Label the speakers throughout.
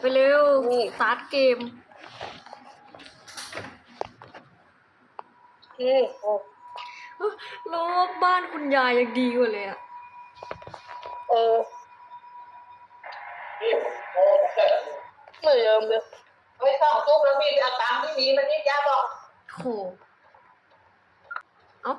Speaker 1: ไปเร็ว
Speaker 2: นี่
Speaker 1: สตาร์ทเกม
Speaker 2: โอเคโอ้
Speaker 1: รอบบ้านคุณยายยังดีกว่าเลยอะ
Speaker 2: เออเหมือนเดิมเลย
Speaker 3: ไม่ต้องทุกแล้วมีเอาตังค์ที่มีมันนี่จ้าบอก
Speaker 1: โหเอ้า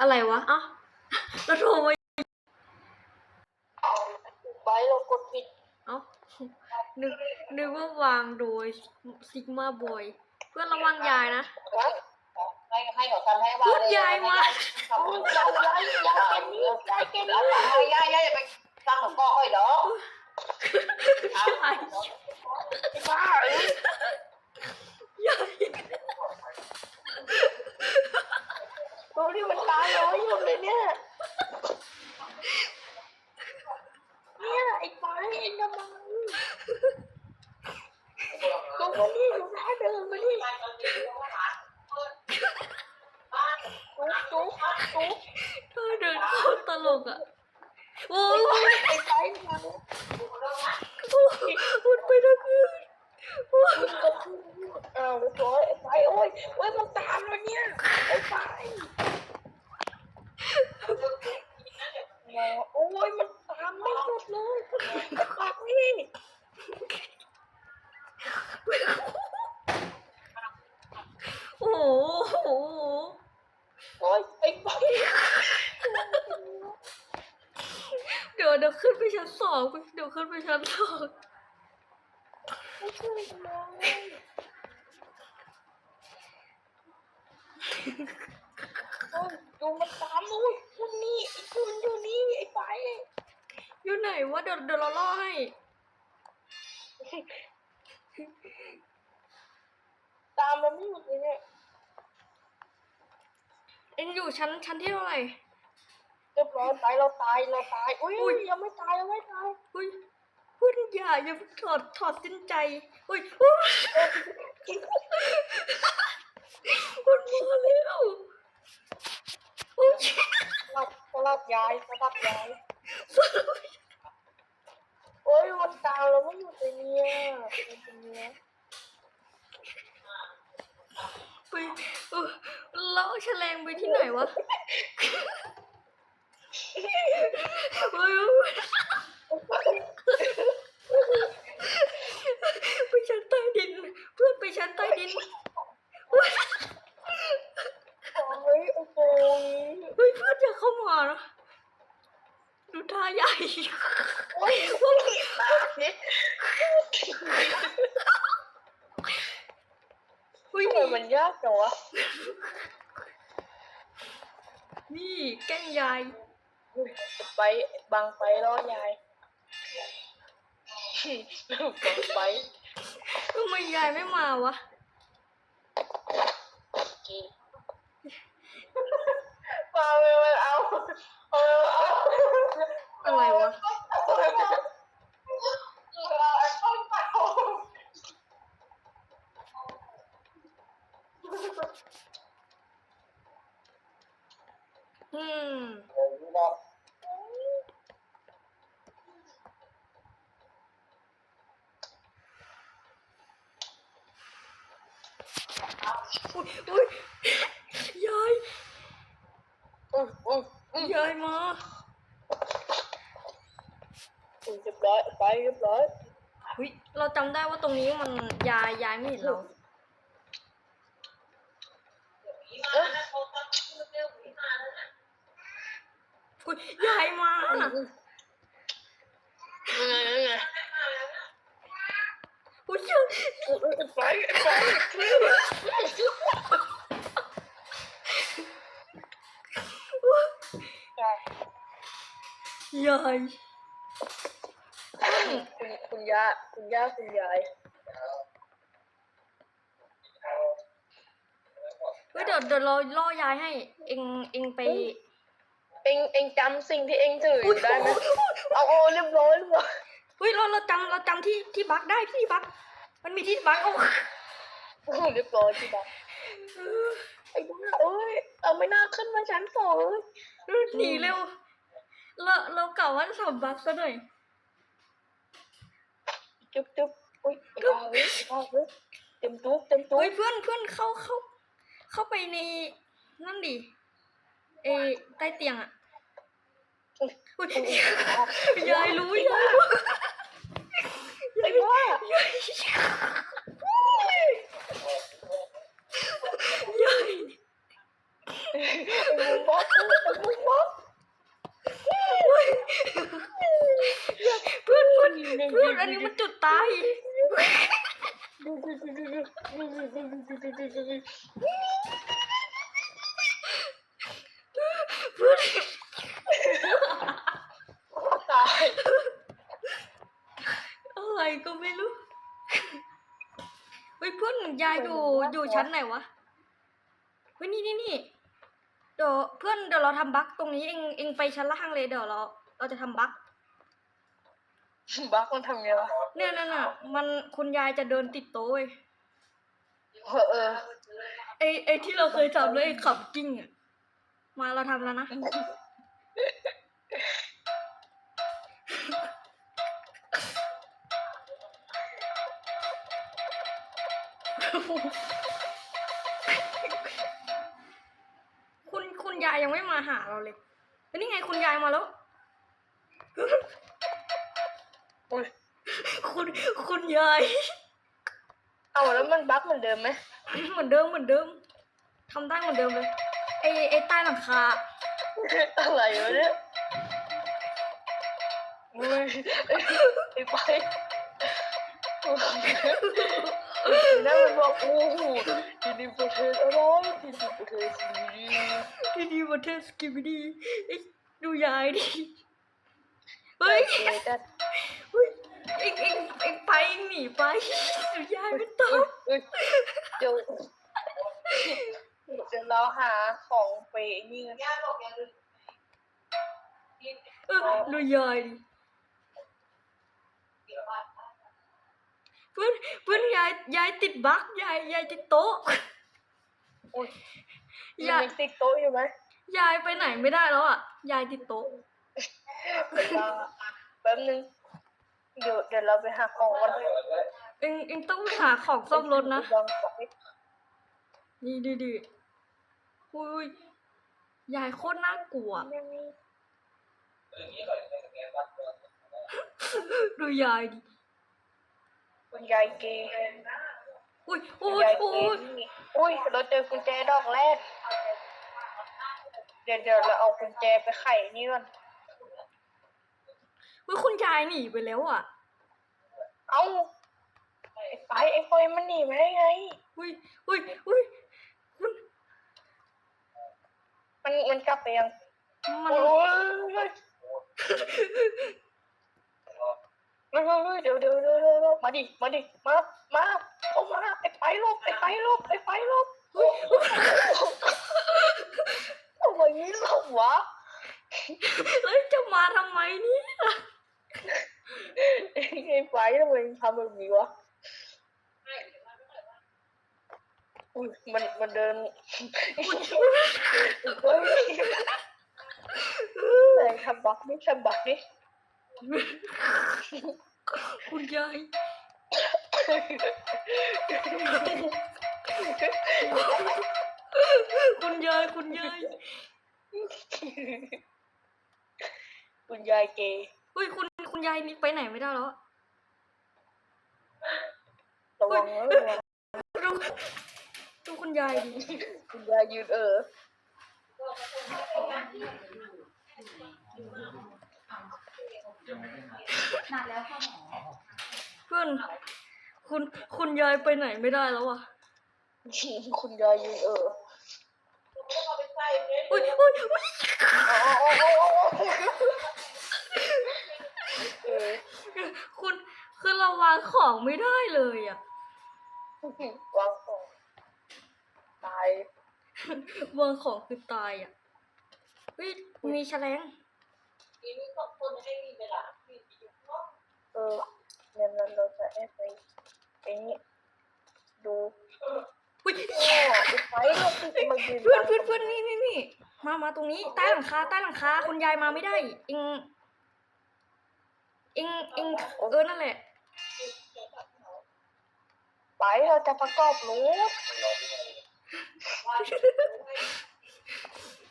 Speaker 1: อะไรวะ เอ้า แล้วโทรมา
Speaker 2: ไปเรากดผิด
Speaker 1: เอ้านึกนึกว่าวางโดยซิกมาบอยเพื่อนระวังยายนะ
Speaker 2: นะ
Speaker 3: ให้ให้เขาทำให้ว่า
Speaker 1: พูดยายมา
Speaker 3: ทำ
Speaker 2: โอ้
Speaker 3: ให้
Speaker 2: ยยายยายยายเป็นนี้ยายเป็น
Speaker 3: แล้ว
Speaker 2: นี้
Speaker 3: ยายยายยายไปตั้งหลวงพ่อให้ดอก
Speaker 1: ยาย
Speaker 2: บ้าเอ้ย
Speaker 1: ยาย
Speaker 2: ตัวนี้มันตายร้อยอยู่เลยเนี่ย เนี่ยไอ้ไปไอ้น้ำมันตัวมันนี่อยู่หน้าเดิมมาดิตุ๊กตุ๊กตุ๊ก
Speaker 1: เธอเดินเข้าตลกอะโอ้ย
Speaker 2: ไอ้ไปมัน
Speaker 1: พูดไปทั้งคืน โอ้ย
Speaker 2: อ้ยไปโอ้ยโอ้ยมันตามมาเนี่ยไอ้ไปโอ้ยมันตามไม่หมดเลยไอ้ปากนี่
Speaker 1: โอ้โห
Speaker 2: โอ้ยไอ้ไป
Speaker 1: เดี๋ยวเดี๋ยวขึ้นไปชั้นสองเดี๋ยวขึ้นไปชั้นสอง
Speaker 2: ไม่ช่วยเลยโอ้ย ดูมันตามนู้นคนนี้ไอ้คนอยู่นี่ไอ้ไป
Speaker 1: อยู่ไหนวะเดี๋ยวเดี๋ยวเราล่อให้
Speaker 2: ตามมันไม่หยุดเลยเนี่ย
Speaker 1: เอ็งอยู่ชั้นชั้นที่เท่าไหร่
Speaker 2: เรียบร้อยไปเราตายเราตายอุ้ย
Speaker 1: อุ้ย
Speaker 2: ยังไม่ตายยังไม่ตาย
Speaker 1: เฮ้ย พูดอย่าอย่าถอดถอดสินใจเฮ้ยอุ๊ยมันมาแล้วโอ้ย
Speaker 2: สลับสลับยายสลับยายโอ้ยมันตามเราไม่หยุดเลยเนี่ยเป็นเนี้ย
Speaker 1: ไปเออแล้วเอาแฉลงไปที่ไหนวะเฮ้ย ไปชั้นใต้ดิน เพื่อนไปชั้นใต้ดิน
Speaker 2: โอ้ยโอ้โห
Speaker 1: เฮ้ยเพื่อนอย่าเข้ามานะดูท่าใหญ่
Speaker 2: โอ้ยตาเนี่ย
Speaker 1: เฮ้ย
Speaker 2: ทำไมมันยากจังวะ
Speaker 1: นี่แกล้งยาย
Speaker 2: ไปบังไปรอยาย บังไป
Speaker 1: ทำไมยายไม่มาวะ
Speaker 2: กีมาไม่มาเอาเอาเอา
Speaker 1: อะไรวะ อืม อุ้ยอุ้ยยาย
Speaker 2: อุ้ยอุ้ยอุ้ย
Speaker 1: ยายมา
Speaker 2: เรียบร้อยไปเรียบร้อย
Speaker 1: เฮ้ย เรา จำได้ว่าตรงนี้มันยายยายไม่เห็นเรา
Speaker 2: เอ๊ะ
Speaker 1: อุ้ยยายมา
Speaker 2: ยังไงยังไง
Speaker 1: อุ้ยยาย
Speaker 2: ไปไป
Speaker 1: ยาย
Speaker 2: คุณ คุณย่าคุณย่าคุณยาย
Speaker 1: เฮ้ยเดี๋ยวเดี๋ยวเราล่อยายให้ เองเองไป
Speaker 2: เอ็งเอ็งจำสิ่งที่เอ็งถืออยู่ได้ไหมเอาโอ้เรียบร้อยเรียบร้อย
Speaker 1: เฮ้ยเราเราจำเราจำที่ที่บักได้ที่บักมันมีที่บักโอ้
Speaker 2: โอ้เรียบร้อยที่บ้านไอ้บ้าเอ้ยเอาไม่น่าขึ้นมาชั้นสองเลย
Speaker 1: หนีเร็วเราเรากล่าวว่าจะทำบักซะหน่อย
Speaker 2: จุ๊บจุ๊บอุ้ยไอ้บ้าเว้ยไอ้บ้าเว้ยเต็มตุ๊บเต็มตุ๊บ
Speaker 1: เฮ้ยเพื่อนเพื่อนเข้าเข้า เข้าไปในนั่นดิเอใต้เตียงอะอุ๊ยยายรู้ยายรู้
Speaker 2: ไอ้บ้ายา
Speaker 1: ยยาย
Speaker 2: ไอ้มุมบ๊อบไอ้มุมบ๊อบ
Speaker 1: เพื่อนเพื่อนเพื่อนอันนี้มันจุดตายเพื่อน
Speaker 2: ตาย
Speaker 1: อะไรก็ไม่รู้เฮ้ยเพื่อนยายอยู่อยู่ชั้นไหนวะเฮ้ยนี่นี่นี่ เดี๋ยวเพื่อนเดี๋ยวเราทำบั๊กตรงนี้เองเองไปชั้นล่างเลยเดี๋ยวเรา เราจะทำบั๊ก
Speaker 2: บักมันทำไงวะ
Speaker 1: เนี่ยนั่นน่ะ มันคุณยายจะเดินติดโต๊ะเว้ย
Speaker 2: เออเออ
Speaker 1: ไอไอที่เราเคยทำเลยไอขับกิ้งอะมาเราทำแล้วนะคุายยังไม่มาหาเราเลยเฮ้ยนี่ไงคุณยายมาแล้ว
Speaker 2: อุ้ย
Speaker 1: คุณคุณยาย
Speaker 2: เอาแล้วมันบักเหมือนเดิมไหม
Speaker 1: เหมือนเดิมเหมือนเดิมทำได้เหมือนเดิมเลยไอไอใต้หลังคา
Speaker 2: อะไรวะเนี่ยอุ้ยไอ้ไป นั่นมันบอกโอ้โหที่นี่ประเทศอะไรที่นี่ประเทศซีรี
Speaker 1: ที่ดีประเทศสกิบิดีไอ้ดูยายดิ
Speaker 2: เฮ้
Speaker 1: เฮ้
Speaker 2: ย
Speaker 1: ย
Speaker 2: จัด
Speaker 1: เฮ้ยเอ็งเอ็งเอ็งไปเอ็งหนีไปดูยายไม่ตอบ
Speaker 2: เฮ้ยเดี๋ยวเดี๋ยวเราหาของไปนี่กัน
Speaker 3: ย่าบอกอย่าลืมกิน
Speaker 1: เออดูยายดิ
Speaker 3: เดี๋ยวบ้าน
Speaker 1: เพื่อนเพื่อนยายยายติดบั๊กยายยายติดโต๊ะ
Speaker 2: อุ้ยมัน
Speaker 1: ยาย
Speaker 2: ยังติดโต๊ะอยู่ไหม
Speaker 1: ยายไปไหนไม่ได้แล้วอะยายติดโต๊ะ
Speaker 2: เดี๋ยวเราแป๊บนึงเดี๋ยวเดี๋ยวเราไปหาของกัน
Speaker 1: เอ็งเอ็งต้องหาของซ่อมรถนะ
Speaker 2: ลองของให้
Speaker 1: นี่ดิดิอุ้ยยายโคตรน่ากลัว ดูยายดิ
Speaker 2: คุณยายเกย์
Speaker 1: อุ้ย
Speaker 2: คุ
Speaker 1: อุ้
Speaker 2: ณ
Speaker 1: ย
Speaker 2: ยายเก
Speaker 1: อุ้ย
Speaker 2: ย์นี่อุ้ย เราเจอกุญแจดอกแรก เดี๋ยวเดี๋ยวเราเอากุญแจไปไขนี่ก่อน
Speaker 1: อุ้ยคุณยายหนีไปแล้วอะ
Speaker 2: เอ้าไอ้ไปไอ้ฟอยมันหนีมาได้ไง
Speaker 1: อุ้ยอุ้ยอุ้ยคุณ
Speaker 2: มันมันกลับไปยัง
Speaker 1: มัน
Speaker 2: โอ้ย เดี๋ยวเดี๋ยวเดี๋ยวเดี๋ยวมาดิ มาดิ มา มาเข้ามาไอ้ไปลบไอ้ไปลบไอ้ไปลบ
Speaker 1: อุ้ยอุ้ย
Speaker 2: ทำไมนี่หลบวะ
Speaker 1: แล้วจะมาทำไมเนี่ย
Speaker 2: ไอ้ไปทำไมทำแบบนี้วะอุ้ยมันมันเดินเฮ้ยไหนทำบักนี่ทำบักนี่
Speaker 1: คุณยายคุณยายคุณยาย
Speaker 2: คุณยายเกย์
Speaker 1: อุ้ยคุณคุณยายนี่ไปไหนไม่ได้แล้วอะ
Speaker 2: ระวังนะระวัง
Speaker 1: ดูดูคุณยายดิ
Speaker 2: คุณยายยืนเออ
Speaker 1: เพื่อนคุณคุณยายไปไหนไม่ได้แล้วอะ
Speaker 2: คุณยายยืนเออ
Speaker 3: เอาไปใส่เนี่ย
Speaker 1: อุ้ยอุ้ยอุ้ย
Speaker 2: อ๋ออ๋ออ๋ออ๋อเออ
Speaker 1: คุณคือเราวางของไม่ได้เลยอะ
Speaker 2: วางของตายวา
Speaker 1: งของคือตายอะเฮ้ยมีแฉลง
Speaker 3: กินสองคนให้มีเวลามีอยู่เนา
Speaker 2: เราจะแอบไปไอ้นี่ดู
Speaker 1: อุ้ย
Speaker 2: โอ้ไอ้ไปลบที่มายืน
Speaker 1: เพื่อนเพื่อนเพื่อนนี่นี่นี่มามาตรงนี้ใต้หลังคาใต้หลังคาคุณยายมาไม่ได้เองเองเองเออนั่นแหละ
Speaker 2: ไปเราจะประกอบรถ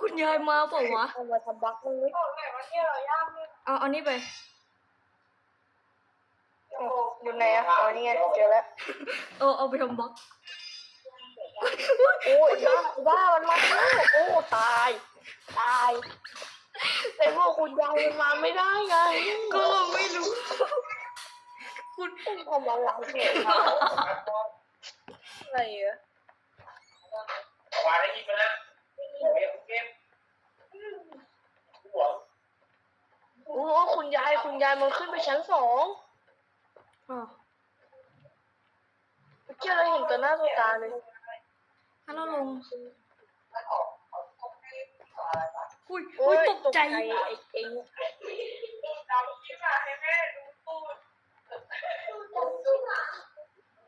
Speaker 1: คุณยายมาเปล่าวะ
Speaker 2: เอามาทำบักมึงไว้
Speaker 3: บอกไหนว่าเนี่ยเราย่างเนี่ย
Speaker 1: เอาเอานี่ไป
Speaker 2: อยู่ไหนอะอ๋อนี่ไงเจอแล้ว
Speaker 1: เอาเอาไปทำบล็อก
Speaker 2: โอ้ยบ้าบ้ามันมาแล้วโอ้ตาย ตายแต่พวกคุณยายมันมาไม่ได้ไง
Speaker 1: ก็ไม่รู้ คุณ
Speaker 2: ต้องทำอะไรเนี่ยอะไรอะ
Speaker 4: วางได้ยินมานะเก็บเก็บหัว
Speaker 2: โอ้คุณ ยายคุณยายมันขึ้นไปชั้นสอง
Speaker 1: อ๋อ
Speaker 2: เมื่อกี้เราเห็นตัวหน้าตัวตาเลย
Speaker 1: ถ้าเราลง อุ้ย
Speaker 2: โอ้
Speaker 1: อุ้ย
Speaker 2: ย
Speaker 1: ตกใจ
Speaker 2: ไอ้เอง
Speaker 3: เราคิดว่าให้แม่ดูตู้ตู้ตู้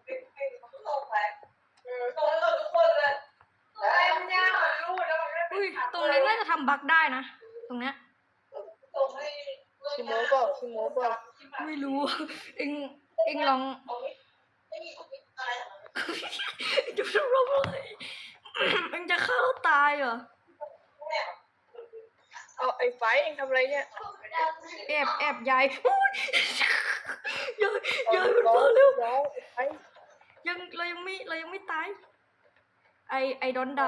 Speaker 3: เป็นเป็นลงไปเออตรงนั้นทุกคนเลยอะไรมันยากมันรู้แล้วมันไม่
Speaker 1: อุ้ยตรงนี้น่าจะทำบล็อกได้นะ ตรงเนี้ย
Speaker 3: ตรงให้
Speaker 2: ชิโมบอกชิโมบอก
Speaker 1: ไม่รู้ เองเองลอง
Speaker 3: ไม่มีอะไร
Speaker 1: จะทำอะไรเองจะฆ่าเราตายเหรอ
Speaker 2: เอาไอ้ไฟเองทำอะไรเนี่ย
Speaker 1: แอบแอบยายอุ้ยยายยายมัน
Speaker 2: ร้อ
Speaker 1: มางเร็ว
Speaker 2: ร้องไอ้
Speaker 1: ยังเรายังไม่เรายังไม่ตายไอไอดอนได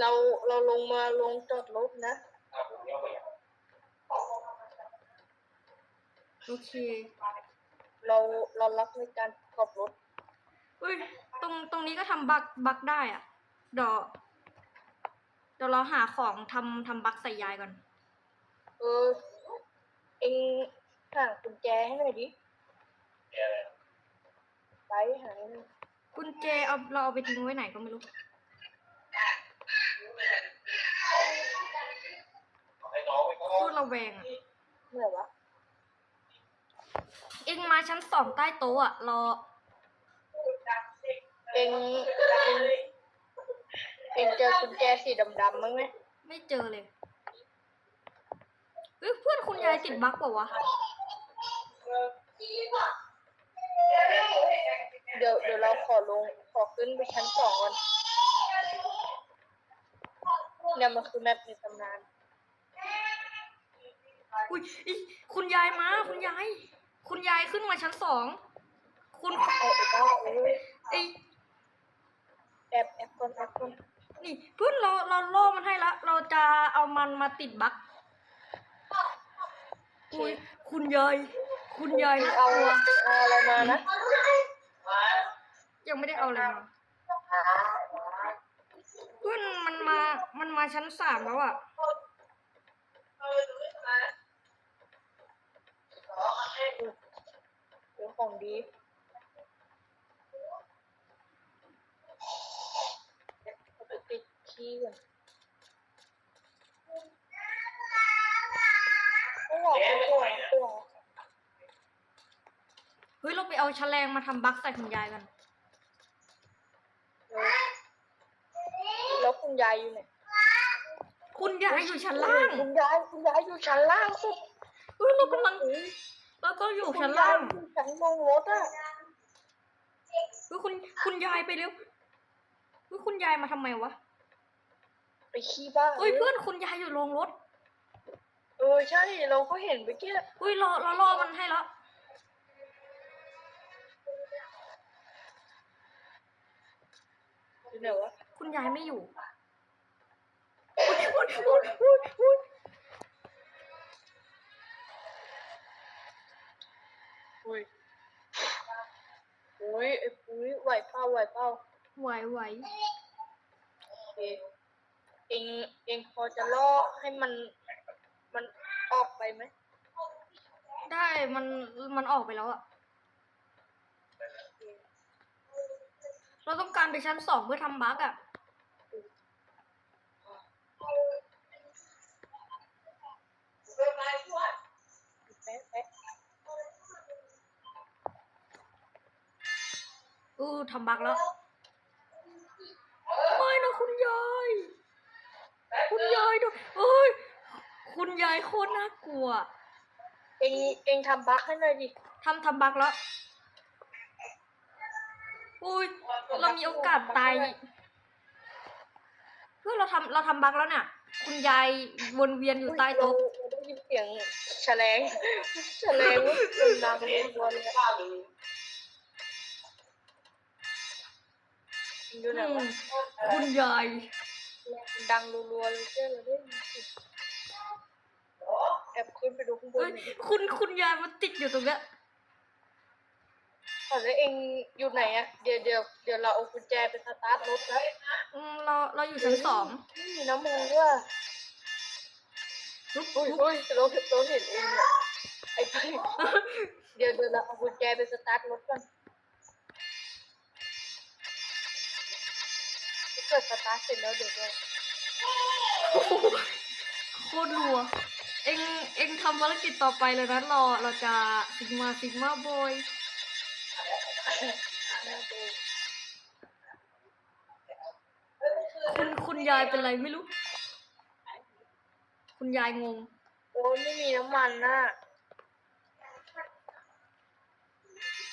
Speaker 2: เราเราลงมาลงจอดรถนะ
Speaker 1: โอเค
Speaker 2: เราเรารับในการขับรถ
Speaker 1: อุ้ยตรงตรงนี้ก็ทำบักบักได้อะเดี๋ยวเดี๋ยวเราหาของทำทำบักใส่ยายก่อน
Speaker 2: เออ เองหากุญแจให้หน่อยดิไปหาให้หน่อย
Speaker 1: กุญแจเอาเราเอาไปทิ้งไว้ไหนก็ไม่รู้
Speaker 4: ให้น้องไปก็
Speaker 1: โคตรระแวงอะ
Speaker 2: เมื่อวะ
Speaker 1: เอ็งมาชั้นสองใต้โต๊ะอะรอ
Speaker 2: เองเองเองเจอกุญแจสีดำๆมั้งไหม
Speaker 1: ไม่เจอเลยเฮ้ยเพื่อนคุณยายติดบักเปล่าวะ
Speaker 2: เดี๋ยวเดี๋ยวเราขอลงขอขึ้นไปชั้นสองก่อนเนี่ยมันคือแมปในตำนาน
Speaker 1: อุ้ยอิคุณยายมา คุณยาย คุณยายขึ้นมาชั้นสอง คุณ
Speaker 2: เอาไอ้บ้าเอ้ย
Speaker 1: ไอ
Speaker 2: แอบแอบก่อนแอบก่อน
Speaker 1: นี่เพื่อนเราเราล่อมันให้ละ เราจะเอามันมาติดบักอุ้ยคุณยาย คุณยายน่า
Speaker 2: เอา
Speaker 1: กลัว
Speaker 2: เอาอะไรมานะ
Speaker 1: ยังไม่ได้เอาอะไรมาเพื่อนมันมา มันมาชั้นสามแล้วอะ
Speaker 2: เดี๋ยวของดีเอาไปติดขี้ก่อนไม่หลอกไม่หลอกไม่หลอก
Speaker 1: เฮ้ย เราไปเอาแฉลงมาทำบักใส่คุณยายกัน
Speaker 2: เออแล้วคุณยายอยู่ไหน
Speaker 1: คุณยายอยู่ชั้นล่าง
Speaker 2: คุณยาย คุณยายอยู่ชั้นล่างสุด
Speaker 1: เฮ้ยเรากำลัง เราก็อยู่ชั้นล่าง
Speaker 2: คุณยยอยู่ชั้นลงรถอะ
Speaker 1: เฮ้ยคุณคุณยายไปเร็วเฮ้ยคุณยายมาทำไมวะ
Speaker 2: ไปขี้บ้าน
Speaker 1: เฮ้ยเพื่อนคุณยายอยู่โรงรถ
Speaker 2: เออใช่เราก็เห็นไปเกี้
Speaker 1: เฮ้ยรอเรารอมันให้แล้ว
Speaker 2: อยู่ไหนวะ
Speaker 1: คุณยายไม่อยู่ อุ๊ยอุ๊ยอุ๊ยอุ๊ยอุ๊ย
Speaker 2: อุ้ยอุ้ยไอ้ปุ้ยไหวเปล่าไหวเปล่า
Speaker 1: ไหวไหว
Speaker 2: โอเคเองเองพอจะล่อให้มัน มันออกไปไหม
Speaker 1: ได้มันมันออกไปแล้วอะเราต้องการไปชั้นสองเพื่อทำบั๊กอะ
Speaker 2: แป๊ะแป๊ะ
Speaker 1: เออู้ทำบักแล้วไม่นะคุณยาย คุณยายดูเอ้ย คุณยายโคตรน่ากลัว
Speaker 2: เองเองทำบั๊กให้หน่อยดิ
Speaker 1: ทำทำบักแล้วอุ้ยเรามีโอกาสตายเพื่อเราทำเราทำบักแล้วเนี่ยคุณยายวนเวียนอยู่ใต้โต๊ะ
Speaker 2: เราได้ยินเสียงแฉลงแฉลงเป็นดังรัวๆเลย
Speaker 4: ข้าลืม
Speaker 2: อยู่ไหน
Speaker 1: อื
Speaker 2: วะ
Speaker 1: มคุณยาย
Speaker 2: ดังรัวๆเลยเจ้าเราได้ยินเสียงแอบขึ้นไปดูข้างบน
Speaker 1: เอ้ย
Speaker 2: หน่อยดิ
Speaker 1: คุณคุณยายมันติดอยู่ตรงเนี้ย
Speaker 2: อะแล้วเองอยู่ไหนอะเดี๋ยวเดี๋ยวเดี๋ยวเราเอากุญแจไปสตาร์ทรถแล้ว
Speaker 1: อืมเราเราอยู่ชั้นสอง
Speaker 2: ไม่มีน้ำมันด้วย
Speaker 1: ลุก
Speaker 2: อุ้ย
Speaker 1: ลุก
Speaker 2: อุ้ยเราเราเห็นเองเนี่ยไอ้ไปเดี๋ยวเดี๋ยวเราเอากุญแจไปสตาร์ทรถก่อน กิดสตาร์ทเสร็จแล้วเดี๋ยวเรา
Speaker 1: โคตรรัว เอ็งเอ็งทำภารกิจต่อไปเลยนะรอเราจะซิกมาซิกมาบอยคุณคุณยายเป็นไรไม่รู้ คุณยายงง
Speaker 2: โอ้ยไม่มีน้ำมันน่ะ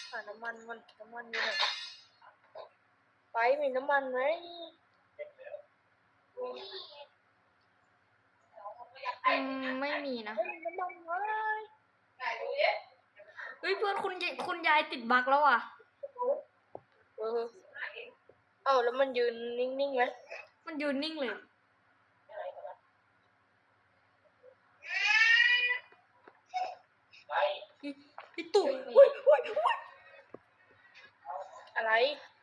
Speaker 2: หาน้ำมันมันน้ำมันอยู่ไหนไปมีน้ำมันไหม
Speaker 1: อืมไม่มีนะ
Speaker 2: ไม่มีน้ำมันไหม
Speaker 3: ไหนดูดิ
Speaker 1: เฮ้ยเพื่อนคุณยายคุณยายติดบั๊กแล้วอะ
Speaker 2: เออเอ้าแล้วมันยืนนิ่งๆไหม
Speaker 1: มันยืนนิ่งเลย
Speaker 4: ไป
Speaker 1: อีอีตู่เฮ้ยเฮ้ยเฮ้ย
Speaker 2: อะไร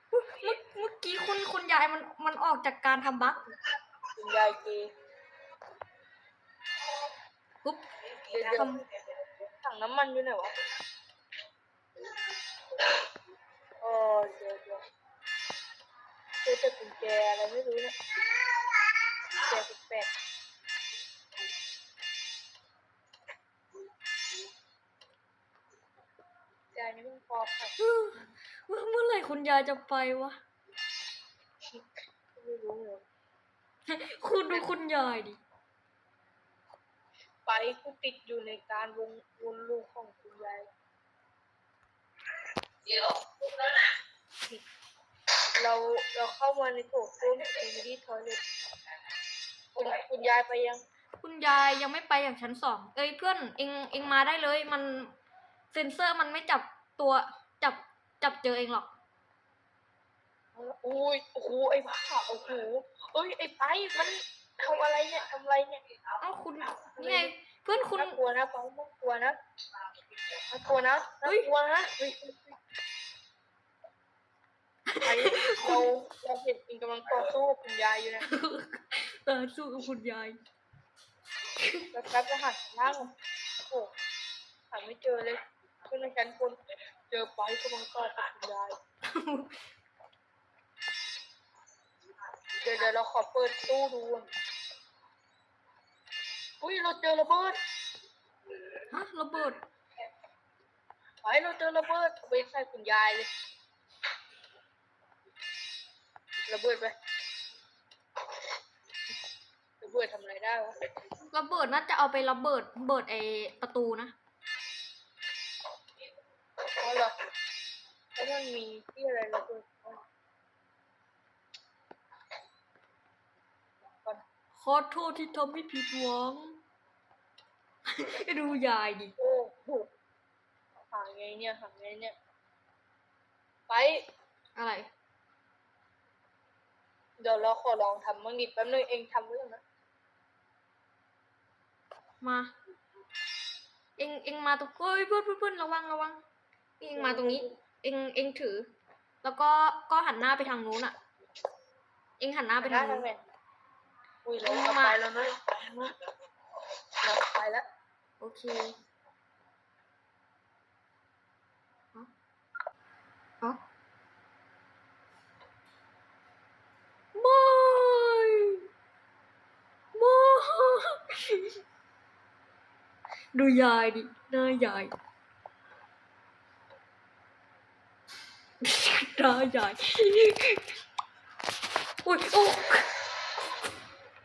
Speaker 1: เมื่อเมื่อกี้คุณคุณยายมันมันออกจากการทำบั๊ก
Speaker 2: คุณยายเก
Speaker 1: ปุ๊บ
Speaker 2: เดี๋ยวเดี๋ยวถังน้ำมันอยู่ไหนวะเออเดี๋ยวเดี๋ยวเจอแต่กุญแจอะไรไม่รู้เนี่ยกุญแจแปลกๆใจนี่มันปลอมค่ะ
Speaker 1: เฮ้ยเมื่อเมื่อไหร่คุณยายจะไปวะ
Speaker 2: ไม่รู้เลย
Speaker 1: คุณดูคุณยายดิ
Speaker 2: ไปกูติดอยู่ในการวงวนลูกของคุณยาย
Speaker 3: เดี๋ยวแล้วนะ
Speaker 2: เราเราเข้ามาในโถส้วมทีวีทอยเลทคุณคุณยายไปยัง
Speaker 1: คุณยายยังไม่ไปอย่างชั้นสอง เอ้ยเพื่อนเองเองมาได้เลย มันเซ็นเซอร์มันไม่จับตัวจับจับเจอเองหรอก
Speaker 2: อุ้ยโอ้โหไอ้บ้าโอ้โหเอ้ยไอ้ไปมันทำอะไรเนี่ยทำอะไรเนี่ย
Speaker 1: เอ้าคุณนี่ไงเพื่อนคุณ
Speaker 2: น่ากลัวนะไปน่ากลัวนะน่ากลัวนะ
Speaker 1: เฮ้
Speaker 2: น่ายกลัวนะเฮ้ยไอ้เราเราเห็นอิงกำลังต่อสู้กับคุณยายอยู่นะ
Speaker 1: เออสู้กับคุณยาย
Speaker 2: แล้วแป๊บจะหันล่างโอ้โหหาไม่เจอเลยขึ้นในชั้นบนเจอไปกำลังต่อกับคุณยายเดี๋ยวเดี๋ยวเราขอเปิดตู้ดูก่อนอุ้ยเราเจอระเบิด
Speaker 1: ฮะระเบิด
Speaker 2: ไปเราเจอระเบิดเอาไปใส่คุณยายเลยระเบิดไประเบิดทำอะไรได้วะ
Speaker 1: ระเบิดน่าจะเอาไประเบิดเบิดไอประตูนะ
Speaker 2: เพราะเหรอแล้วมันมีที่อะไรระเบิดบ้างก่อน
Speaker 1: ข อโทษที่ทำให้ผิดหวัง ดูยายดิ
Speaker 2: โอ้โหหาไงเนี่ยหาไงเนี่ย ไป
Speaker 1: อะไร
Speaker 2: เดี๋ยวเราขอลองทำบ้างดิแป๊บนึงเองทำไว้ก่อนนะ
Speaker 1: มา เอ็งเอ็งมาตรงเฮ้ยเพื่อนเพื่อนเพื่อนระวังระวังเอ็งมาตรงนี้ เอ็งเอ็งถือ แล้วก็ก็หันหน้าไปทางนู้นอะ เอ็งหันหน้าไป
Speaker 2: ได้
Speaker 1: ทาง
Speaker 2: ทำ
Speaker 1: นู้น
Speaker 2: ไง อุ้ยเราเอาไปแล้วนะเราไปแล้ว
Speaker 1: โอเคเอาเอาไม่ไม่ดูยายดิหน้ายายตาใหญ่อุ้ยโอ้